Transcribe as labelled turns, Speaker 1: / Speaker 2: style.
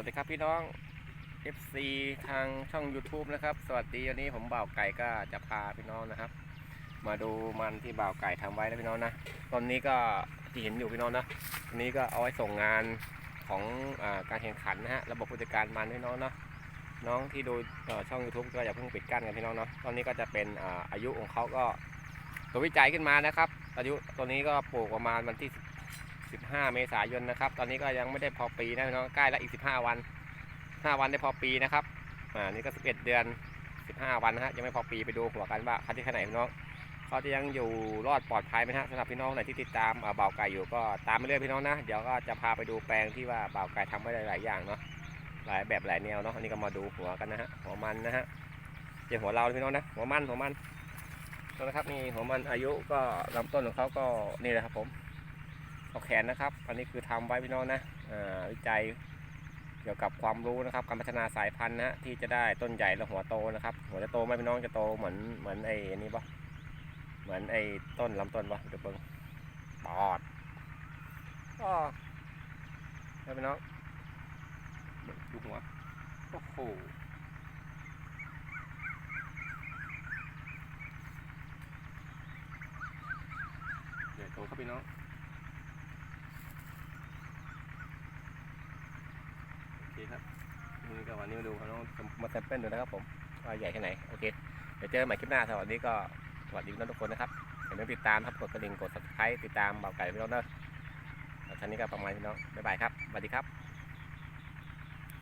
Speaker 1: วัสดีครับพี่น้อง FC ทางช่อง YouTube นะครับ สวัสดีวันนี้ผมบ่าวไก่ก็จะพาพี่น้องนะครับ มาดูมันที่บ่าวไก่ทำไว้นะพี่น้องนะ ตอนนี้ก็ที่เห็นอยู่พี่น้องนะอันนี้ก็เอาไว้ส่งงานของอการแข่งขันนะฮะ ระบบผู้จัดการมันพี่น้องเนาะ น้องที่ดูช่อง YouTube ก็อย่าเพิ่งปิดกั้นกันพี่น้องเนาะ ตอนนี้ก็จะเป็นอาอายุของเขาก็ตัววิจัยขึ้นมานะครับ อายุตัวนี้ก็ปลูกประมาณวันที่ 15 เมษายนนะครับ ตอนนี้ก็ยังไม่ได้พอปีนะพี่น้องใกล้แล้วอีก 15 วัน 5 วันได้พอปีนะครับอ่านี่ก็ 11 เดือน 15 วันนะฮะยังไม่พอปีไปดูหัวกันว่าเขาที่แค่ไหนพี่น้องเขาจะยังอยู่รอดปลอดภัยไหมฮะสำหรับพี่น้องไหนที่ติดตามอ่าบ่าไก่อยู่ก็ตามไปเรื่อยพี่น้องนะเดี๋ยวก็จะพาไปดูแปลงที่ว่าเบ่าไก่ทำไว้หลายอย่างเนาะหลายแบบหลายแนวเนาะอันนี้ก็มาดูหัวกันนะฮะหัวมันนะฮะเดี๋ยวหัวเราพี่น้องนะหัวมันหัวมันนะครับนี่หัวมันอายุก็ลำต้นของเขาก็นี่แหละครับผม เอาแขนนะครับ อันนี้คือทำไว้พี่น้องนะอ่าวิจัยเกี่ยวกับความรู้นะครับ การพัฒนาสายพันธุ์นะที่จะได้ต้นใหญ่และหัวโตนะครับ หัวจะโตไหมพี่น้องจะโตเหมือนเหมือนไอ้นนี้ปะเหมือนไอ้ต้นลำต้นปะเดี๋ยวเบิ่งปอดก็แล้วพี่น้องดูหัวโอ้โหเดี๋ยวโตครับพี่น้อง โอ เคครับนี่ก็วันนี้มาดูเขาน้องมาแซมเปิลดูนะครับผมว่าใหญ่แค่ไหนโอเคเดี๋ยวเจอกันใหม่คลิปหน้าสวัสดีก็สวัสดีทุกคนนะครับอย่าลืมติดตามครับกดกระดิ่งกด subscribe ติดตามเบาไก่พี่น้องเนอะแล้วท่านี้ก็ประมาณนี้น้องบ๊ายบายครับสวัสดีครับ